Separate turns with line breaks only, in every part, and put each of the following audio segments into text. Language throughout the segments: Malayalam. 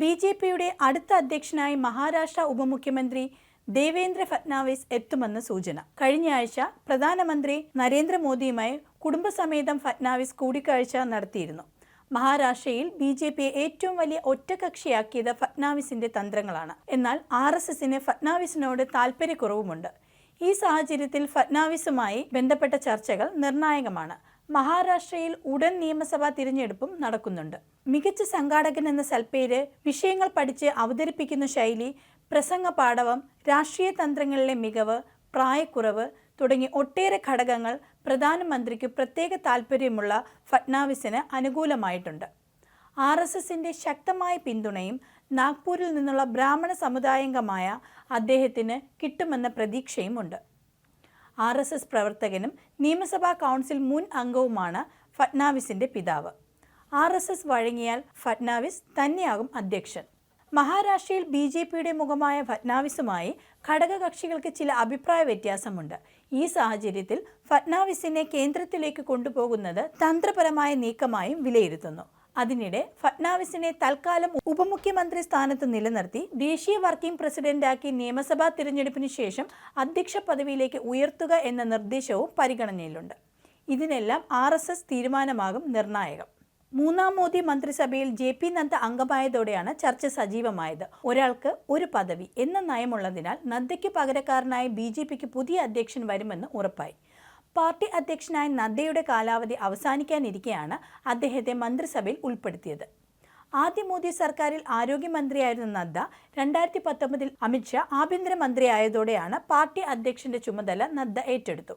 ബി ജെ പിയുടെ അടുത്ത അധ്യക്ഷനായി മഹാരാഷ്ട്ര ഉപമുഖ്യമന്ത്രി ദേവേന്ദ്ര ഫട്നാവിസ് എത്തുമെന്ന് സൂചന. കഴിഞ്ഞയാഴ്ച പ്രധാനമന്ത്രി നരേന്ദ്രമോദിയുമായി കുടുംബസമേതം ഫട്നാവിസ് കൂടിക്കാഴ്ച നടത്തിയിരുന്നു. മഹാരാഷ്ട്രയിൽ ബി ജെ പിയെ ഏറ്റവും വലിയ ഒറ്റകക്ഷിയാക്കിയത് ഫട്നാവിസിന്റെ തന്ത്രങ്ങളാണ്. എന്നാൽ ആർ എസ് എസിന് ഫട്നാവിസിനോട് താൽപ്പര്യക്കുറവുമുണ്ട് ഈ സാഹചര്യത്തിൽ ഫട്നാവിസുമായി ബന്ധപ്പെട്ട ചർച്ചകൾ നിർണായകമാണ്. മഹാരാഷ്ട്രയിൽ ഉടൻ നിയമസഭാ തിരഞ്ഞെടുപ്പും നടക്കുന്നുണ്ട്. മികച്ച സംഘാടകൻ എന്ന സൽപ്പേര് വിഷയങ്ങൾ പഠിച്ച് അവതരിപ്പിക്കുന്ന ശൈലി പ്രസംഗ പാടവം രാഷ്ട്രീയ തന്ത്രങ്ങളിലെ മികവ് പ്രായക്കുറവ് തുടങ്ങി ഒട്ടേറെ ഘടകങ്ങൾ പ്രധാനമന്ത്രിക്ക് പ്രത്യേക താൽപ്പര്യമുള്ള ഫട്നാവിസിന് അനുകൂലമായിട്ടുണ്ട്. ആർ എസ് എസിന്റെ ശക്തമായ പിന്തുണയും നാഗ്പൂരിൽ നിന്നുള്ള ബ്രാഹ്മണ സമുദായംഗമായ അദ്ദേഹത്തിന് കിട്ടുമെന്ന പ്രതീക്ഷയുമുണ്ട്. ആർ എസ് എസ് പ്രവർത്തകനും നിയമസഭാ കൗൺസിൽ മുൻ അംഗവുമാണ് ഫട്നാവിസിന്റെ പിതാവ്. ആർ എസ് എസ് വഴങ്ങിയാൽ ഫട്നാവിസ് തന്നെയാകും അധ്യക്ഷൻ. മഹാരാഷ്ട്രയിൽ ബി ജെ പിയുടെ മുഖമായ ഫട്നാവിസുമായി ഘടകകക്ഷികൾക്ക് ചില അഭിപ്രായ വ്യത്യാസമുണ്ട്. ഈ സാഹചര്യത്തിൽ ഫട്നാവിസിനെ കേന്ദ്രത്തിലേക്ക് കൊണ്ടുപോകുന്നത് തന്ത്രപരമായ നീക്കമായും വിലയിരുത്തുന്നു. അതിനിടെ ഫട്നാവിസിനെ തൽക്കാലം ഉപമുഖ്യമന്ത്രി സ്ഥാനത്ത് നിലനിർത്തി ദേശീയ വർക്കിംഗ് പ്രസിഡന്റാക്കി നിയമസഭാ തിരഞ്ഞെടുപ്പിന് ശേഷം അധ്യക്ഷ പദവിയിലേക്ക് ഉയർത്തുക എന്ന നിർദ്ദേശവും പരിഗണനയിലുണ്ട്. ഇതിനെല്ലാം ആർ എസ് എസ് തീരുമാനമാകും നിർണായകം. മൂന്നാം മോദി മന്ത്രിസഭയിൽ ജെ പി നദ്ദ അംഗമായതോടെയാണ് ചർച്ച സജീവമായത്. ഒരാൾക്ക് ഒരു പദവി എന്ന നയമുള്ളതിനാൽ നദ്ദയ്ക്ക് പകരക്കാരനായി ബി പുതിയ അധ്യക്ഷൻ വരുമെന്ന് ഉറപ്പായി. പാർട്ടി അധ്യക്ഷനായ നദ്ദയുടെ കാലാവധി അവസാനിക്കാനിരിക്കെയാണ് അദ്ദേഹത്തെ മന്ത്രിസഭയിൽ ഉൾപ്പെടുത്തിയത്. ആദ്യ മോദി സർക്കാരിൽ ആരോഗ്യമന്ത്രിയായിരുന്ന നദ്ദ രണ്ടായിരത്തി പത്തൊമ്പതിൽ അമിത്ഷാ ആഭ്യന്തരമന്ത്രിയായതോടെയാണ് പാർട്ടി അധ്യക്ഷന്റെ ചുമതല നദ്ദ ഏറ്റെടുത്തു.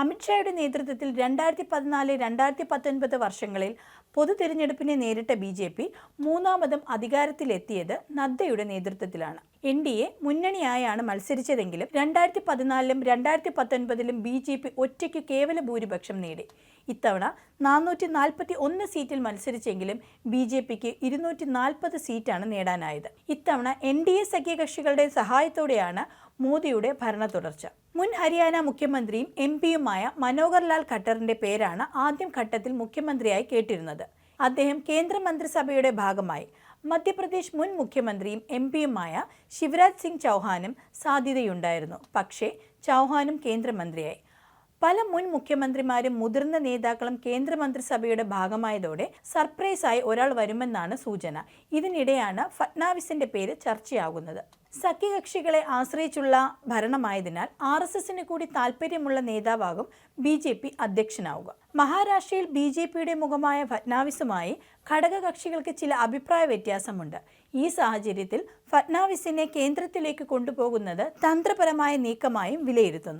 അമിത്ഷായുടെ നേതൃത്വത്തിൽ രണ്ടായിരത്തി പതിനാല് രണ്ടായിരത്തി പത്തൊൻപത് വർഷങ്ങളിൽ പൊതു തിരഞ്ഞെടുപ്പിനെ നേരിട്ട ബി ജെ പി മൂന്നാമതും അധികാരത്തിലെത്തിയത് നദ്ദയുടെ നേതൃത്വത്തിലാണ്. എൻ ഡി എ മുന്നണിയായാണ് മത്സരിച്ചതെങ്കിലും രണ്ടായിരത്തി പതിനാലിലും രണ്ടായിരത്തി പത്തൊൻപതിലും ബി ജെ പി ഒറ്റയ്ക്ക് കേവല ഭൂരിപക്ഷം നേടി. ഇത്തവണ നാനൂറ്റി നാൽപ്പത്തി ഒന്ന് സീറ്റിൽ മത്സരിച്ചെങ്കിലും ബി ജെ പിക്ക് ഇരുന്നൂറ്റി നാൽപ്പത് സീറ്റാണ് നേടാനായത്. ഇത്തവണ എൻ ഡി എ സഖ്യകക്ഷികളുടെ സഹായത്തോടെയാണ് മോദിയുടെ ഭരണ തുടർച്ച മുൻ ഹരിയാന മുഖ്യമന്ത്രിയും എം പിയുമായ മനോഹർ ലാൽ ഖട്ടറിന്റെ പേരാണ് ആദ്യം ഘട്ടത്തിൽ മുഖ്യമന്ത്രിയായി കേട്ടിരുന്നത്. അദ്ദേഹം കേന്ദ്രമന്ത്രിസഭയുടെ ഭാഗമായി മധ്യപ്രദേശ് മുൻ മുഖ്യമന്ത്രിയും എം പിയുമായ ശിവരാജ് സിംഗ് ചൗഹാനും സാധ്യതയുണ്ടായിരുന്നു. പക്ഷേ ചൗഹാനും കേന്ദ്രമന്ത്രിയായി. പല മുൻ മുഖ്യമന്ത്രിമാരും മുതിർന്ന നേതാക്കളും കേന്ദ്രമന്ത്രിസഭയുടെ ഭാഗമായതോടെ സർപ്രൈസായി ഒരാൾ വരുമെന്നാണ് സൂചന. ഇതിനിടെയാണ് ഫട്നാവിസിന്റെ പേര് ചർച്ചയാകുന്നത്. സഖ്യകക്ഷികളെ ആശ്രയിച്ചുള്ള ഭരണമായതിനാൽ ആർ എസ് എസിന് കൂടി താല്പര്യമുള്ള നേതാവാകും ബി ജെ പി അധ്യക്ഷനാവുക. മഹാരാഷ്ട്രയിൽ ബി ജെ പിയുടെ മുഖമായ ഫട്നാവിസുമായി ഘടകകക്ഷികൾക്ക് ചില അഭിപ്രായ വ്യത്യാസമുണ്ട്. ഈ സാഹചര്യത്തിൽ ഫട്നാവിസിനെ കേന്ദ്രത്തിലേക്ക് കൊണ്ടുപോകുന്നത് തന്ത്രപരമായ നീക്കമായും വിലയിരുത്തുന്നു.